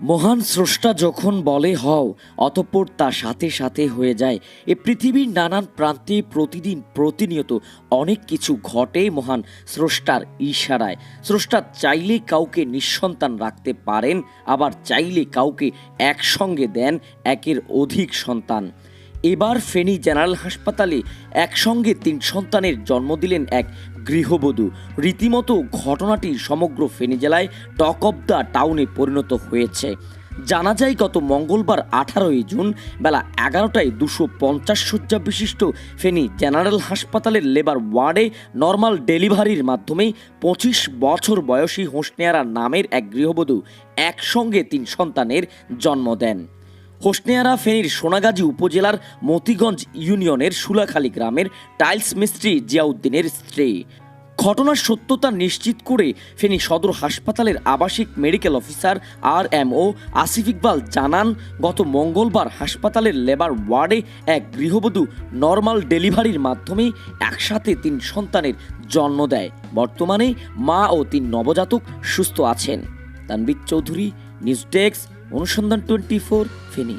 মহান স্রষ্টা যখন বলে, হও, অতঃপর তা সাথে সাথে হয়ে যায়। এ পৃথিবীর নানান প্রান্তে প্রতিদিন প্রতিনিয়ত অনেক কিছু ঘটে মহান স্রষ্টার ইশারায়। স্রষ্টা চাইলে কাউকে নিঃসন্তান রাখতে পারেন, আবার চাইলে কাউকে একসঙ্গে দেন একের অধিক সন্তান। এবার ফেনী জেনারেল হাসপাতালে একসঙ্গে তিন সন্তানের জন্ম দিলেন এক গৃহবধূ। রীতিমতো ঘটনাটি সমগ্র ফেনী জেলায় টক অব দ্য টাউনে পরিণত হয়েছে। জানা যায়, গত মঙ্গলবার আঠারোই জুন বেলা এগারোটায় দুশো পঞ্চাশ শয্যা বিশিষ্ট ফেনী জেনারেল হাসপাতালের লেবার ওয়ার্ডে নর্মাল ডেলিভারির মাধ্যমে পঁচিশ বছর বয়সী হোসনেয়ারা নামের এক গৃহবধূ একসঙ্গে তিন সন্তানের জন্ম দেন। হোসনেয়ারা ফেনীর সোনাগাজী উপজেলার মতিগঞ্জ ইউনিয়নের সুলাখালী গ্রামের টাইলস মিস্ত্রি জিয়াউদ্দিনের স্ত্রী। ঘটনার সত্যতা নিশ্চিত করে ফেনী সদর হাসপাতালের আবাসিক medical officer R M O Asif Iqbal জানান, গত মঙ্গলবার হাসপাতালের লেবার ওয়ার্ডে এক গৃহবধূ নর্মাল ডেলিভারির মাধ্যমে একসাথে তিন সন্তানের জন্ম দেয়। বর্তমানে মা ও তিন নবজাতক সুস্থ আছেন। তানবির চৌধুরী, নিউজ ডেস্ক অনুসন্ধান টোয়েন্টি ফোর ফেনী।